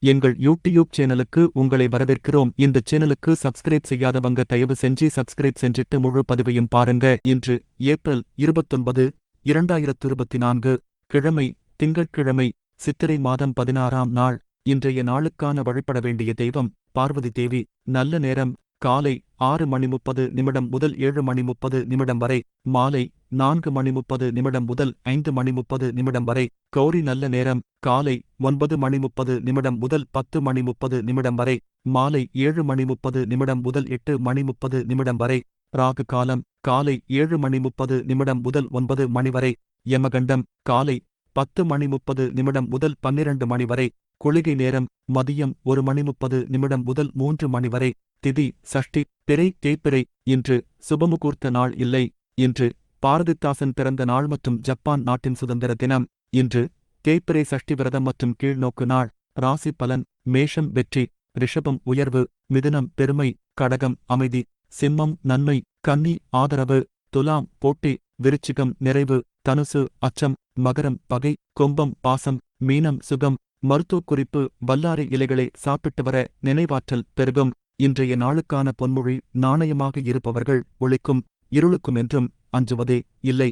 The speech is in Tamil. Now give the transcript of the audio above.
எங்கள் யூடியூப் சேனலுக்கு உங்களை வரவேற்கிறோம். இந்த சேனலுக்கு சப்ஸ்கிரைப் செய்யாதவங்க தயவு செஞ்சு சப்ஸ்கிரைப் செஞ்சிட்டு முழு பதிவையும் பாருங்க. இன்று ஏப்ரல் இருபத்தொன்பது இரண்டாயிரத்து இருபத்தி நான்கு கிழமை திங்கட்கிழமை சித்திரை மாதம் பதினாறாம் நாள். இன்றைய நாளுக்கான வழிபட வேண்டிய தெய்வம் பார்வதி தேவி. நல்ல நேரம். காலை ஆறு மணி முப்பது நிமிடம் முதல் ஏழு மணி முப்பது நிமிடம் வரை மாலை நான்கு மணி முப்பது நிமிடம் முதல் ஐந்து மணி முப்பது நிமிடம் வரை கௌரி நல்ல நேரம் காலை ஒன்பது மணி முப்பது நிமிடம் முதல் பத்து மணி முப்பது நிமிடம் வரை மாலை ஏழு மணி முப்பது நிமிடம் முதல் எட்டு மணி முப்பது நிமிடம் வரை ராகு காலம் காலை ஏழு மணி முப்பது நிமிடம் முதல் ஒன்பது மணி வரை யமகண்டம் காலை பத்து மணி முப்பது நிமிடம் முதல் பன்னிரண்டு மணி வரை குளிகை நேரம் மதியம் ஒரு மணி முப்பது நிமிடம் முதல் மூன்று மணி வரை திதி சஷ்டி பிறை தேய்பிறை இன்று சுபமுகூர்த்த நாள் இல்லை. இன்று பாரதிதாசன் பிறந்த நாள் மற்றும் ஜப்பான் நாட்டின் சுதந்திர தினம். இன்று தேய்பிறை சஷ்டி விரதம் மற்றும் கீழ்நோக்கு நாள். ராசி பலன் மேஷம் வெற்றி ரிஷபம் உயர்வு மிதுனம் பெருமை கடகம் அமைதி சிம்மம் நன்மை கன்னி ஆதரவு துலாம் போட்டி விருச்சிகம் நிறைவு தனுசு அச்சம் மகரம் பகை கொம்பம் பாசம் மீனம் சுகம் மருத்துவக் குறிப்பு வல்லாரை இலைகளை சாப்பிட்டு வர நினைவாற்றல் பெருகும். இன்றைய நாளுக்கான பொன்மொழி நாணயமாக இருப்பவர்கள் ஒளிக்கும் இருளுக்கும் என்றும் அஞ்சுவதே இல்லை.